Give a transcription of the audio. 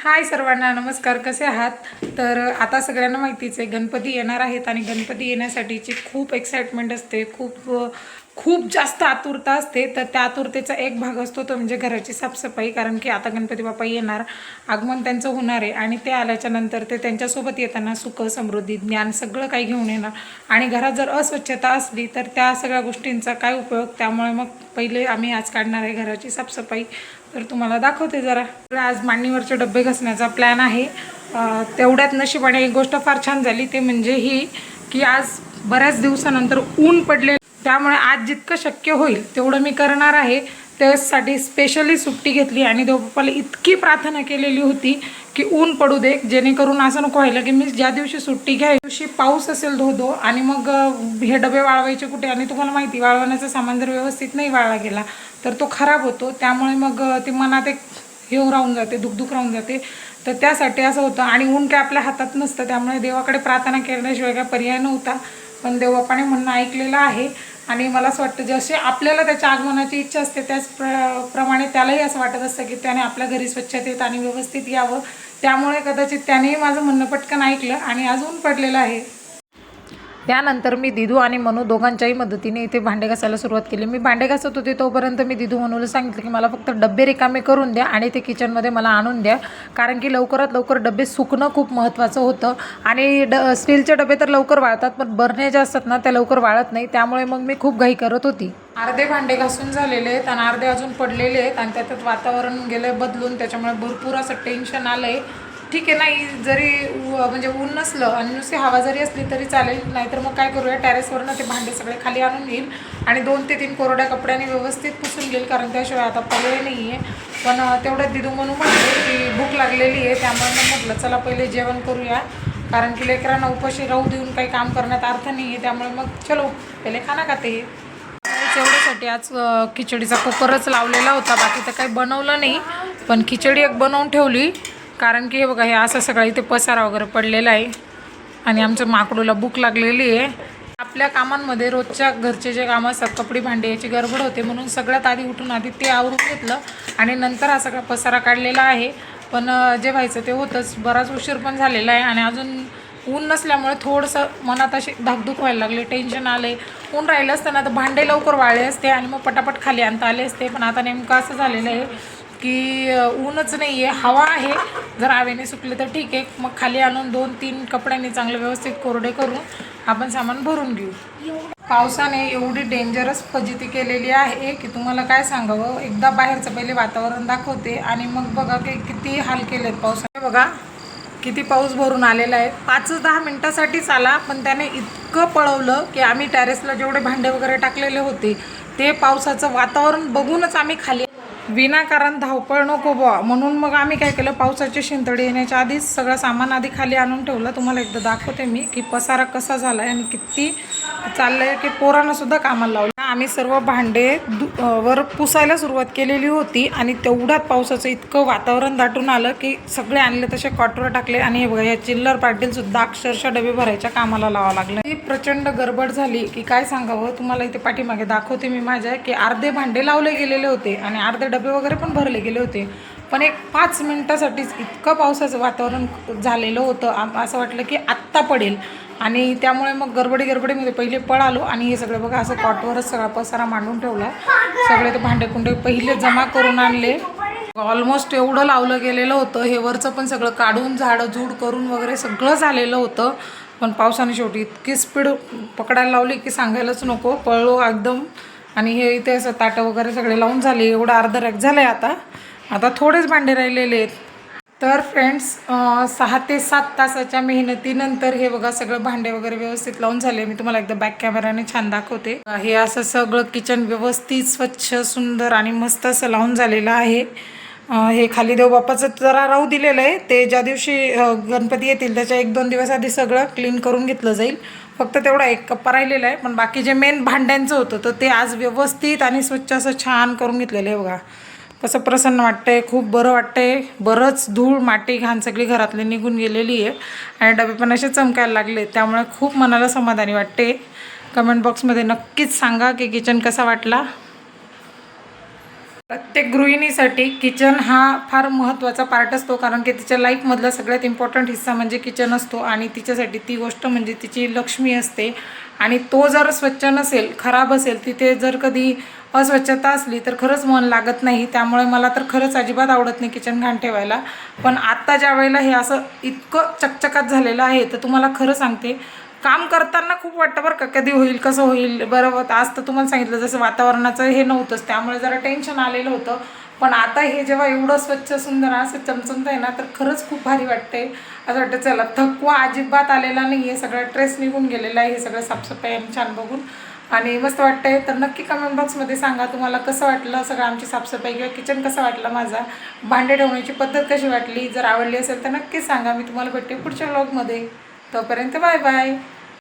हाय सर्वांना नमस्कार कसे आहात? तर आता सगळ्यांना माहितीच आहे गणपती येणार आहेत आणि गणपती येण्यासाठीची खूप एक्साइटमेंट असते खूप खूप जास्त आतुरता असते. तर त्या आतुरतेचा एक भाग असतो तो म्हणजे घराची साफसफाई कारण की आता गणपती बाप्पा येणार आगमन त्यांचं होणार आहे आणि ते आल्याच्यानंतर ते त्यांच्यासोबत येताना सुख समृद्धी ज्ञान सगळं काही घेऊन येणार. आणि घरात जर अस्वच्छता असली तर त्या सगळ्या गोष्टींचा काय उपयोग? त्यामुळे मग पहिले आम्ही आज काढणार आहे घराची साफसफाई. तर तुम्हाला दाखवते जरा. तर आज मांडणीवरचे डबे घासण्याचा प्लॅन आहे. तेवढ्यात नशिबाने एक गोष्ट फार छान झाली. ते म्हणजे ही की आज बऱ्याच दिवसानंतर ऊन पडले त्यामुळे आज जितकं शक्य होईल तेवढं मी करणार आहे. त्यासाठी स्पेशली सुट्टी घेतली आणि देवबाप्पाला इतकी प्रार्थना केलेली होती की ऊन पडू दे जेणेकरून असं नको व्हायला की मी ज्या दिवशी सुट्टी घ्या दिवशी पाऊस असेल धो धो आणि मग हे डबे वाळवायचे कुठे? आणि तुम्हाला माहिती वाळवण्याचं सामान जर व्यवस्थित नाही वाळला गेला तर तो खराब होतो. त्यामुळे मग ते मनात एक हे राहून जाते दुखदुख राहून जाते. तर त्यासाठी असं होतं. आणि ऊन काय आपल्या हातात नसतं. त्यामुळे देवाकडे प्रार्थना केल्याशिवाय काय पर्याय नव्हता. पण देवबापाने म्हणणं ऐकलेलं आहे. आणि मला असं वाटतं जसे आपल्याला त्याच्या आगमनाची इच्छा असते त्याच प्र प्रमाणे त्यालाही असं वाटत असतं की त्याने आपल्या घरी स्वच्छतेत आणि व्यवस्थित यावं. त्यामुळे कदाचित त्यानेही माझं म्हणणं पटकन ऐकलं आणि आज ऊन पडलेलं आहे. त्यानंतर मी दिदू आणि मनू दोघांच्याही मदतीने इथे भांडे घासायला सुरुवात केली. मी भांडे घासत होते तोपर्यंत मी दिदू मनूला सांगितलं की मला फक्त डबे रिकामे करून द्या आणि ते किचनमध्ये मला आणून द्या. कारण की लवकरात लवकर डबे सुकणं खूप महत्त्वाचं होतं. आणि ड स्टीलचे डबे तर लवकर वाळतात पण बरणे ज्या असतात ना त्या लवकर वाळत नाही. त्यामुळे मग मी खूप घाई करत होती. अर्धे भांडे घासून झालेले आहेत आणि अर्धे अजून पडलेले आहेत आणि त्याच्यात वातावरण गेलं बदलून. त्याच्यामुळे भरपूर असं टेन्शन आलं आहे ठीक आहे नाही जरी म्हणजे ऊन नसलं आणि नुसती हवा जरी असली तरी चालेल नाहीतर मग काय करूया टेरेसवरनं ते भांडे सगळे खाली आणून घेईल आणि दोन ते तीन कोरड्या कपड्याने व्यवस्थित पुसून घेईल कारण त्याशिवाय आता पर्याय नाही आहे पण तेवढं दिदू म्हणून म्हणते की भूक लागलेली आहे त्यामुळे मग म्हटलं चला पहिले जेवण करूया. कारण की लेकरांना उपाशी राहू देऊन काही काम करण्यात अर्थ नाही आहे त्यामुळे मग चलो पहिले खाना खाते एवढ्यासाठी आज खिचडीचा कुकरच लावलेला होता बाकी तर काही बनवलं नाही. पण खिचडी एक बनवून ठेवली. कारण की हे बघा हे असं सगळं इथे पसारा वगैरे पडलेला आहे आणि आमच्या माकडूला भूक लागलेली आहे. आपल्या कामांमध्ये रोजच्या घरचे जे कामं असतात कपडे भांडे याची गडबड होते. म्हणून सगळ्यात आधी उठून आधी ते आवरून घेतलं आणि नंतर हा सगळा पसारा काढलेला आहे. पण जे व्हायचं ते होतंच. बराच उशीर पण झालेला आहे आणि अजून ऊन नसल्यामुळे थोडंसं मनात अशी धाकधूक व्हायला लागली. टेन्शन आले ऊन राहिलं असतं ना तर भांडे लवकर वाळले असते आणि मग पटापट खाली आणता आले असते. पण आता नेमकं असं झालेलं आहे की ऊनच नाही आहे हवा आहे. जर हवेने सुकले तर ठीक आहे. मग खाली आणून दोन तीन कपड्यांनी चांगले व्यवस्थित कोरडे करून आपण सामान भरून घेऊ. पावसाने एवढी डेंजरस फजिती केलेली आहे की तुम्हाला काय सांगावं? एकदा बाहेरचं पहिले वातावरण दाखवते आणि मग बघा की किती हाल केले आहेत पावसाने बघा किती पाऊस भरून आलेला आहे. पाच दहा मिनटासाठीच आला पण त्याने इतकं पळवलं की आम्ही टॅरेसला जेवढे भांडे वगैरे टाकलेले होते ते पावसाचं वातावरण बघूनच आम्ही खाली विनाकारण धावपळ नको बुवा. म्हणून मग आम्ही काय केलं पावसाची शिंतडी येण्याच्या आधीच सगळं सामान आधी खाली आणून ठेवलं. तुम्हाला एकदा दाखवते मी की पसारा कसा झाला आहे आणि किती चाललं आहे की पोरांना सुद्धा कामाला लावलं. आम्ही सर्व भांडे दु वर पुसायला सुरुवात केलेली होती आणि तेवढ्यात पावसाचं इतकं वातावरण दाटून आलं की सगळे आणले तसे कॉटवर टाकले आणि हे बघा या चिल्लर पाटीलसुद्धा अक्षरशः डबे भरायच्या कामाला लावा लागलं. ही प्रचंड गडबड झाली की काय सांगावं? तुम्हाला इथे पाठीमागे दाखवते मी माझ्या की अर्धे भांडे लावले गेलेले होते आणि अर्धे डबे वगैरे पण भरले गेले होते. पण एक पाच मिनटासाठीच इतकं पावसाचं वातावरण झालेलं होतं. असं वाटलं की आत्ता पडेल. आणि त्यामुळे मग गडबडी गडबडीमध्ये पहिले पळालो आणि हे सगळं बघा असं कॉटवरच सगळा पसारा मांडून ठेवला. सगळे ते भांडे कुंडे पहिले जमा करून आणले. ऑलमोस्ट एवढं लावलं गेलेलं होतं. हे वरचं पण सगळं काढून झाडं झूड करून वगैरे सगळं झालेलं होतं. पण पावसाने शेवटी इतकी स्पीड पकडायला लावली की सांगायलाच नको. पळलो एकदम. आणि हे इथे असं ताटं वगैरे सगळे लावून झाले. एवढं अर्ध रॅक झालं आहे आता. आता थोडेच भांडे राहिलेले आहेत. तर फ्रेंड्स सहा ते सात तासाच्या मेहनतीनंतर हे बघा सगळं भांडे वगैरे व्यवस्थित लावून झाले. मी तुम्हाला एकदा बॅक कॅमेराने छान दाखवते. हे असं सगळं किचन व्यवस्थित स्वच्छ सुंदर आणि मस्त असं लावून झालेलं आहे. हे खाली देवबापाचं जरा राहू दिलेलं आहे. ते ज्या दिवशी गणपती येतील त्याच्या एक दोन दिवस आधी सगळं क्लीन करून घेतलं जाईल. फक्त तेवढा एक कप्पा राहिलेला आहे. पण बाकी जे मेन भांड्यांचं होतं तर ते आज व्यवस्थित आणि स्वच्छ असं छान करून घेतलेलं आहे बघा. कसं प्रसन्न वाटतंय खूप बरं वाटतंय. बरंच धूळ माटी घाण सगळी घरातली निघून गेलेली आहे. आणि डबे पण असे चमकायला लागले त्यामुळे खूप मनाला समाधानी वाटते. कमेंट बॉक्समध्ये नक्कीच सांगा की किचन कसा वाटला? प्रत्येक गृहिणीसाठी किचन हा फार महत्त्वाचा पार्ट असतो. कारण की तिच्या लाईफमधला सगळ्यात इम्पॉर्टंट हिस्सा म्हणजे किचन असतो. आणि तिच्यासाठी ती गोष्ट म्हणजे तिची लक्ष्मी असते. आणि तो जर स्वच्छ नसेल खराब असेल तिथे जर कधी अस्वच्छता असली तर खरंच मन लागत नाही. त्यामुळे मला तर खरंच अजिबात आवडत नाही किचन घाण ठेवायला. पण आत्ता ज्या वेळेला हे असं इतकं चकचकात झालेलं आहे तर तुम्हाला खरं सांगते काम करताना खूप वाटतं बरं का कधी होईल कसं होईल बरोबर आज तर तुम्हाला सांगितलं जसं वातावरणाचं हे नव्हतंच त्यामुळे जरा टेन्शन आलेलं होतं. पण आता हे जेव्हा एवढं स्वच्छ सुंदर असं चमचमत आहे ना तर खरंच खूप भारी वाटते असं वाटतं चला थकवा अजिबात आलेला नाही आहे सगळं ट्रेस निघून गेलेला आहे हे सगळं साफसफाई आणि छान बघून आणि मस्त वाटतंय. तर नक्की कमेंट बॉक्समध्ये सांगा तुम्हाला कसं वाटलं सगळं आमची साफसफाई किंवा किचन कसं वाटलं माझा. भांडे ठेवण्याची पद्धत कशी वाटली? जर आवडली असेल तर नक्कीच सांगा. मी तुम्हाला भेटते पुढच्या व्लॉगमध्ये तोपर्यंत बाय बाय